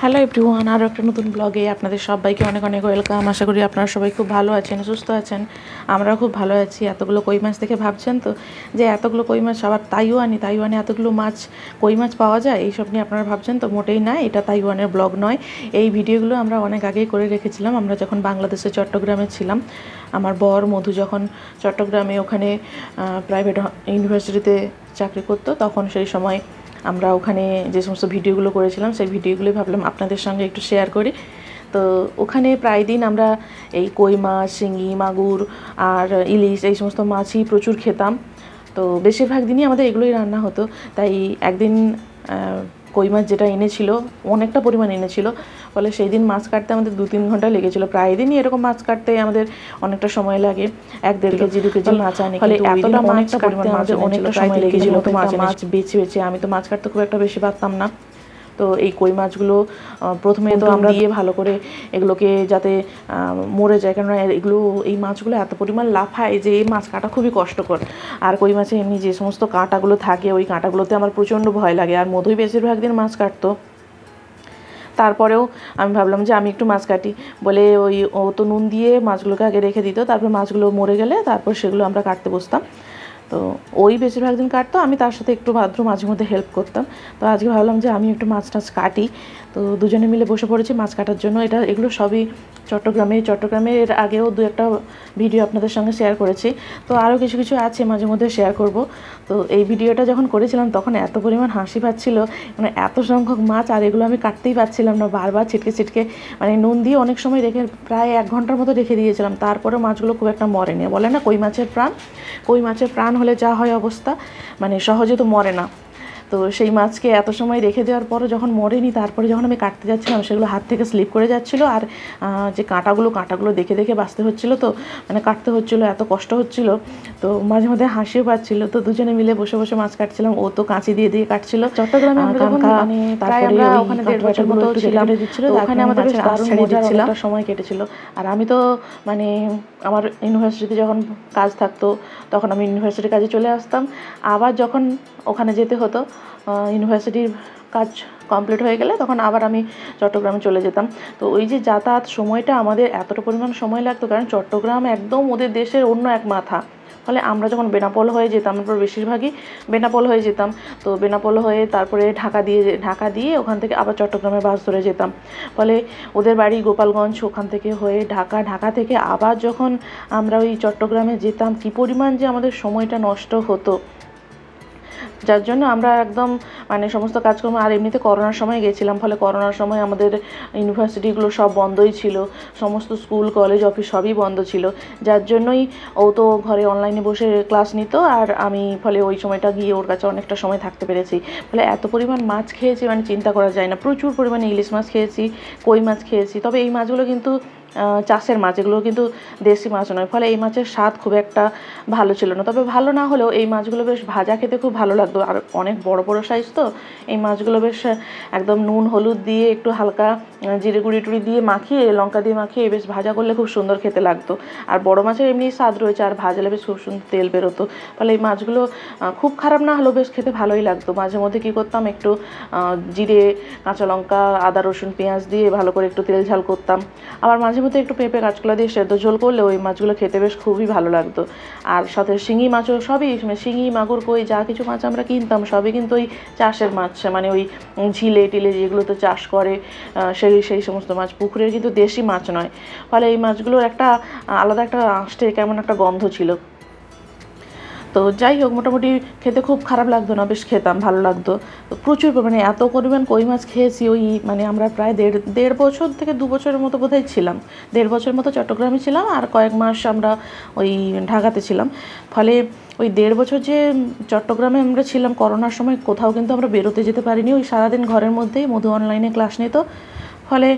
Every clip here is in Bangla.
হ্যালো এভরিওয়ান আরও একটা নতুন ব্লগে আপনাদের সবাইকে অনেক অনেক ওয়েলকাম আশা করি আপনারা সবাই খুব ভালো আছেন, সুস্থ আছেন। আমরাও খুব ভালো আছি। এতগুলো কই মাছ দেখে ভাবছেন তো? যে এতগুলো কই মাছ, আবার তাইওয়ানি, তাইওয়ানে এতগুলো মাছ, কই মাছ পাওয়া যায়? এইসব নিয়ে আপনারা ভাবছেন তো? মোটেই না, এটা তাইওয়ানের ব্লগ নয়। এই ভিডিওগুলো আমরা অনেক আগেই করে রেখেছিলাম। আমরা যখন বাংলাদেশে চট্টগ্রামে ছিলাম, আমার বর মধু যখন চট্টগ্রামে ওখানে প্রাইভেট ইউনিভার্সিটিতে চাকরি করতো, তখন সেই সময় আমরা ওখানে যে সমস্ত ভিডিওগুলো করেছিলাম, সেই ভিডিওগুলোই ভাবলাম আপনাদের সঙ্গে একটু শেয়ার করি। তো ওখানে প্রায় দিন আমরা এই কই মাছ, শিঙি, মাগুর আর ইলিশ, এই সমস্ত মাছই প্রচুর খেতাম। তো বেশিরভাগ দিনই আমাদের এগুলোই রান্না হতো। তাই একদিন কই মাছ যেটা এনেছিল অনেকটা পরিমাণ এনেছিল। ফলে সেই দিন মাছ কাটতে আমাদের দু তিন ঘণ্টা লেগেছিল। প্রায় দিনই এরকম মাছ কাটতে আমাদের অনেকটা সময় লাগে। এক দেড় কেজি দু কেজি মাছ আনে ফলে এতটা মাছ কাটতে আমাদের অনেকটা সময় লেগেছিল। তো মাছ বেছে বেছে আমি তো মাছ কাটতে খুব একটা বেশি পারতাম না। তো এই কই মাছগুলো প্রথমে তো আমরা দিয়ে ভালো করে এগুলোকে যাতে মরে যায়। কেননা এগুলো এই মাছগুলো এত পরিমাণ লাফায় যে এই মাছ কাটা খুবই কষ্টকর। আর কই মাছে এমনি যে সমস্ত কাঁটাগুলো থাকে ওই কাঁটাগুলোতে আমার প্রচণ্ড ভয় লাগে। আর মধুই বেশিরভাগ দিন মাছ কাটতো। তারপরেও আমি ভাবলাম যে আমি একটু মাছ কাটি। বলে ওই ও তো নুন দিয়ে মাছগুলোকে আগে রেখে দিত। তারপর মাছগুলো মরে গেলে তারপর সেগুলো আমরা কাটতে বসতাম। তো ওই বেশিরভাগ দিন কাটতো। আমি তার সাথে একটু ভাদ্র মাঝে মধ্যে হেল্প করতাম। তো আজকে ভাবলাম যে আমি একটু মাছ টাছ কাটি। তো দুজনে মিলে বসে পড়েছি মাছ কাটার জন্য। এটা, এগুলো সবই চট্টগ্রামে চট্টগ্রামে এর আগেও দু একটা ভিডিও আপনাদের সঙ্গে শেয়ার করেছি। তো আরও কিছু কিছু আছে মাঝে মধ্যে শেয়ার করব। তো এই ভিডিওটা যখন করেছিলাম, তখন এত পরিমাণ হাসি পাচ্ছিল। মানে এত সংখ্যক মাছ, আর এগুলো আমি কাটতেই পারছিলাম না। বারবার ছিটকে ছিটকে মানে নুন দিয়ে অনেক সময় রেখে প্রায় এক ঘণ্টার মতো রেখে দিয়েছিলাম। তারপরে মাছগুলো খুব একটা মরেনি। বলে না, কই মাছের প্রাণ? কই মাছের প্রাণ হলে যা হয় অবস্থা মানে সহজে তো মরে না। তো সেই মাছকে এত সময় রেখে দেওয়ার পরে যখন মরেনি তারপরে যখন আমি কাটতে যাচ্ছিলাম সেগুলো হাত থেকে স্লিপ করে যাচ্ছিল আর যে কাঁটাগুলো কাঁটাগুলো দেখে দেখে বাঁচতে হচ্ছিল তো মানে কাটতে হচ্ছিল এত কষ্ট হচ্ছিল তো মাঝে মধ্যে হাসিও পাচ্ছিল তো দুজনে মিলে বসে বসে মাছ কাটছিলাম ও তো কাঁচি দিয়ে দিয়ে কাটছিল। চট্টগ্রামে মানে প্রায় ওখানে দেড় বছর মতো ছিলাম। ওখানে আমাদের বেশ দারুণ মজা সময় কেটেছিল। আর আমি তো মানে আমার ইউনিভার্সিটিতে যখন কাজ থাকতো তখন আমি ইউনিভার্সিটির কাজে চলে আসতাম। আবার যখন ওখানে যেতে হতো ইউনিভার্সিটির কাজ কমপ্লিট হয়ে গেলে তখন আবার আমি চট্টগ্রামে চলে যেতাম। তো ওই যে যাতায়াত সময়টা আমাদের এতটা পরিমাণ সময় লাগতো, কারণ চট্টগ্রাম একদম ওদের দেশের অন্য এক মাথা। ফলে আমরা যখন বেনাপোল হয়ে যেতাম আমরা বেশিরভাগই বেনাপোল হয়ে যেতাম। তো বেনাপোল হয়ে তারপরে ঢাকা দিয়ে ঢাকা দিয়ে ওখান থেকে আবার চট্টগ্রামে বাস ধরে যেতাম। ফলে ওদের বাড়ি গোপালগঞ্জ ওখান থেকে হয়ে ঢাকা ঢাকা থেকে আবার যখন আমরা ওই চট্টগ্রামে যেতাম, কী পরিমাণ যে আমাদের সময়টা নষ্ট হতো। যার জন্য আমরা একদম মানে সমস্ত কাজকর্ম, আর এমনিতে করোনার সময় গেছিলাম, ফলে করোনার সময় আমাদের ইউনিভার্সিটিগুলো সব বন্ধই ছিল, সমস্ত স্কুল কলেজ অফিস সবই বন্ধ ছিল। যার জন্যই ও তো ঘরে অনলাইনে বসে ক্লাস নিত, আর আমি ফলে ওই সময়টা গিয়ে ওর কাছে অনেকটা সময় থাকতে পেরেছি। ফলে এত পরিমাণ মাছ খেয়েছি মানে চিন্তা করা যায় না। প্রচুর পরিমাণে ইলিশ মাছ খেয়েছি, কই মাছ খেয়েছি, তবে এই মাছগুলো কিন্তু চাষের মাছ, এগুলো কিন্তু দেশি মাছ নয়। ফলে এই মাছের স্বাদ খুব একটা ভালো ছিল না। তবে ভালো না হলেও এই মাছগুলো বেশ ভাজা খেতে খুব ভালো লাগতো। আর অনেক বড় বড় সাইজ তো। এই মাছগুলো বেশ একদম নুন, হলুদ দিয়ে একটু হালকা জিরে গুঁড়ি টুড়ি দিয়ে মাখিয়ে, লঙ্কা দিয়ে মাখিয়ে বেশ ভাজা করলে খুব সুন্দর খেতে লাগতো। আর বড় মাছের এমনি স্বাদ রয়েছে, আর ভাজলে বেশ খুব সুন্দর তেল বেরোতো। ফলে এই মাছগুলো খুব খারাপ না হলেও বেশ খেতে ভালোই লাগতো। মাঝে মধ্যে কী করতাম, একটু জিরে, কাঁচা লঙ্কা, আদা, রসুন, পেঁয়াজ দিয়ে ভালো করে একটু তেল ঝাল করতাম। আবার মাঝে মধ্যে একটু পেঁপে কাঁচকলা দিয়ে সেদ্ধ ঝোল করলে ওই মাছগুলো খেতে বেশ খুবই ভালো লাগতো। আর সাথে শিঙি মাছও সবই মানে শিঙি, মাগুর, কই, যা কিছু মাছ আমরা কিনতাম, সবই কিন্তু ওই চাষের মাছ মানে ওই ঝিলে টিলে যেগুলো তো চাষ করে সেই সেই সমস্ত মাছ। পুকুরের কিন্তু দেশি মাছ নয়। ফলে এই মাছগুলোর একটা আলাদা একটা আঁশটে কেমন একটা গন্ধ ছিল। তো যাই হোক, মোটামুটি খেতে খুব খারাপ লাগতো না, বেশ খেতাম, ভালো লাগতো। প্রচুর পরিমাণে এত পরিমাণ কই মাছ খেয়েছি, ওই মানে আমরা প্রায় দেড় দেড় বছর থেকে দু বছরের মতো বোধহয় ছিলাম। দেড় বছর মতো চট্টগ্রামে ছিলাম, আর কয়েক মাস আমরা ওই ঢাকাতে ছিলাম। ফলে ওই দেড় বছর যে চট্টগ্রামে আমরা ছিলাম, করোনার সময় কোথাও কিন্তু আমরা বেরোতে যেতে পারিনি। ওই সারাদিন ঘরের মধ্যেই মধু অনলাইনে ক্লাস নিত। ফলে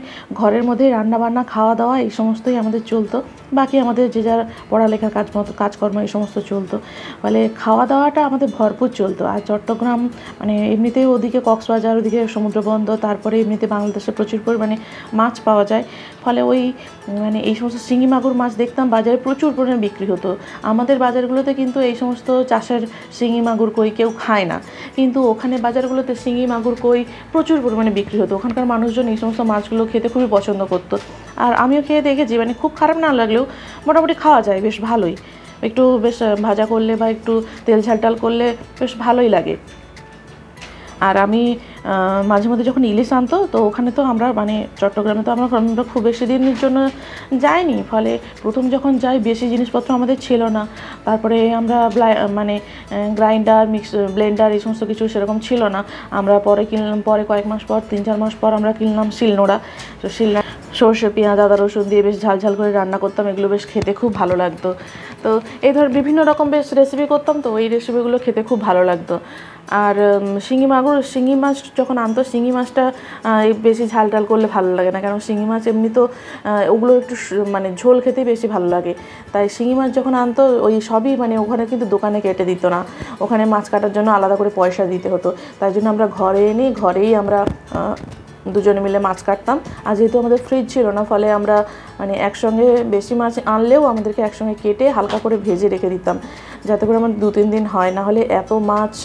ঘরের মধ্যেই রান্না বান্না খাওয়া দাওয়া এই সমস্তই আমাদের চলতো। বাকি আমাদের যে যার পড়ালেখার কাজ কাজকর্ম এই সমস্ত চলতো। ফলে খাওয়া দাওয়াটা আমাদের ভরপুর চলতো। আর চট্টগ্রাম মানে এমনিতেই ওদিকে কক্সবাজার, ওদিকে সমুদ্র বন্দর তারপরে এমনিতে বাংলাদেশে প্রচুর পরিমাণে মাছ পাওয়া যায়। ফলে ওই মানে এই সমস্ত শিঙি মাগুর মাছ দেখতাম বাজারে প্রচুর পরিমাণে বিক্রি হতো। আমাদের বাজারগুলোতে কিন্তু এই সমস্ত চাষের শিঙি মাগুর কই কেউ খায় না। কিন্তু ওখানে বাজারগুলোতে শিঙি মাগুর কই প্রচুর পরিমাণে বিক্রি হতো। ওখানকার মানুষজন এই সমস্ত মাছগুলো খেতে খুবই পছন্দ করতো। আর আমিও খেয়ে দেখেছি মানে খুব খারাপ না লাগলেও মোটামুটি খাওয়া যায়, বেশ ভালোই। একটু বেশ ভাজা করলে বা একটু তেল ঝাল টাল করলে বেশ ভালোই লাগে। আর আমি মাঝে মধ্যে যখন ইলিশ আনতো, তো ওখানে তো আমরা মানে চট্টগ্রামে তো আমরা আমরা খুব বেশি দিনের জন্য যাইনি। ফলে প্রথম যখন যাই, বেশি জিনিসপত্র আমাদের ছিল না। তারপরে আমরা মানে গ্রাইন্ডার, মিক্স, ব্লেন্ডার এই সমস্ত কিছু সেরকম ছিল না। আমরা পরে কিনলাম, পরে কয়েক মাস পর, তিন চার মাস পর আমরা কিনলাম শিলনোড়া। তো শিলনোড়া সর্ষে, পেঁয়াজ, আদা, রসুন দিয়ে বেশ ঝাল ঝাল করে রান্না করতাম। এগুলো বেশ খেতে খুব ভালো লাগতো। তো এই ধর বিভিন্ন রকম বেশ রেসিপি করতাম, তো ওই রেসিপিগুলো খেতে খুব ভালো লাগতো। আর শিঙি মাগুর, শিঙি মাছ যখন আনতো, শিঙি মাছটা বেশি ঝাল টাল করলে ভালো লাগে না। কারণ শিঙি মাছ এমনি তো ওগুলো একটু মানে ঝোল খেতেই বেশি ভালো লাগে। তাই শিঙি মাছ যখন আনতো, ওই সবই মানে ওখানে কিন্তু দোকানে কেটে দিত না। ওখানে মাছ কাটার জন্য আলাদা করে পয়সা দিতে হতো। তাই জন্য আমরা ঘরে এনে, ঘরেই আমরা দুজনে মিলে মাছ কাটতাম। আর যেহেতু আমাদের ফ্রিজ ছিল না, ফলে আমরা মানে একসঙ্গে বেশি মাছ আনলেও আমাদেরকে একসঙ্গে কেটে হালকা করে ভেজে রেখে দিতাম। যাতে করে আমার দু তিন দিন হয়। না হলে এত মাছ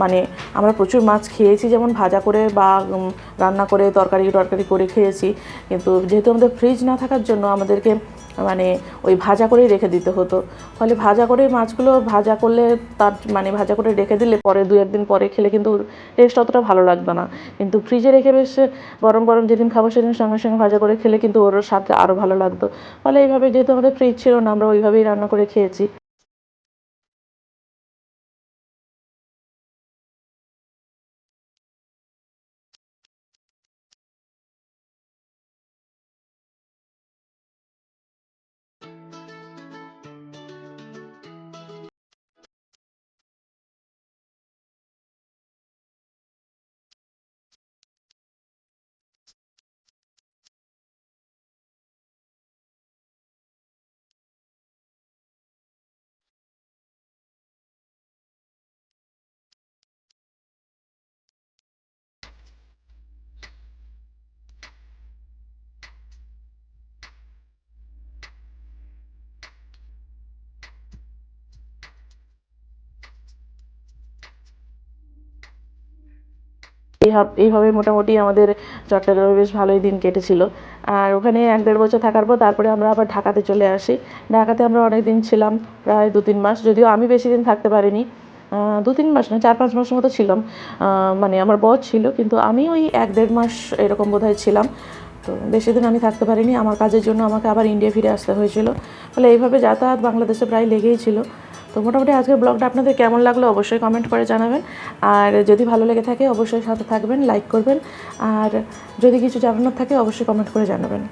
মানে আমরা প্রচুর মাছ খেয়েছি, যেমন ভাজা করে বা রান্না করে তরকারি টরকারি করে খেয়েছি। কিন্তু যেহেতু আমাদের ফ্রিজ না থাকার জন্য আমাদেরকে মানে ওই ভাজা করেই রেখে দিতে হতো। ফলে ভাজা করে মাছগুলো ভাজা করলে তার মানে ভাজা করে রেখে দিলে পরে দু একদিন পরে খেলে কিন্তু টেস্ট অতটা ভালো লাগবে না। কিন্তু ফ্রিজে রেখে বেশ গরম গরম যেদিন খাব সেদিন সঙ্গে সঙ্গে ভাজা করে খেলে কিন্তু ওর স্বাদটা আরও ভালো লাগতো। ফলে এইভাবে যেহেতু আমাদের ফ্রিজ ছিল না, আমরা ওইভাবেই রান্না করে খেয়েছি। এইভাবে এইভাবে মোটামুটি আমাদের চট্টগ্রামে বেশ ভালোই দিন কেটেছিল। আর ওখানে এক দেড় বছর থাকার পর তারপরে আমরা আবার ঢাকাতে চলে আসি। ঢাকাতে আমরা অনেক দিন ছিলাম, প্রায় দু তিন মাস। যদিও আমি বেশি দিন থাকতে পারিনি। দু তিন মাস না, চার পাঁচ মাসের মতো ছিলাম। মানে আমার বর ছিল, কিন্তু আমি ওই এক দেড় মাস এরকম বোধহয় ছিলাম। তো বেশি দিন আমি থাকতে পারিনি। আমার কাজের জন্য আমাকে আবার ইন্ডিয়া ফিরে আসতে হয়েছিল। ফলে এইভাবে যাতায়াত বাংলাদেশে প্রায় লেগেই ছিল। তো মোটামুটি আজকের ব্লগটা আপনাদের কেমন লাগল অবশ্যই কমেন্ট করে জানাবেন। আর যদি ভালো লেগে থাকে, অবশ্যই সাথে থাকবেন লাইক করবেন। আর যদি কিছু জানানোর থাকে, অবশ্যই কমেন্ট করে জানাবেন।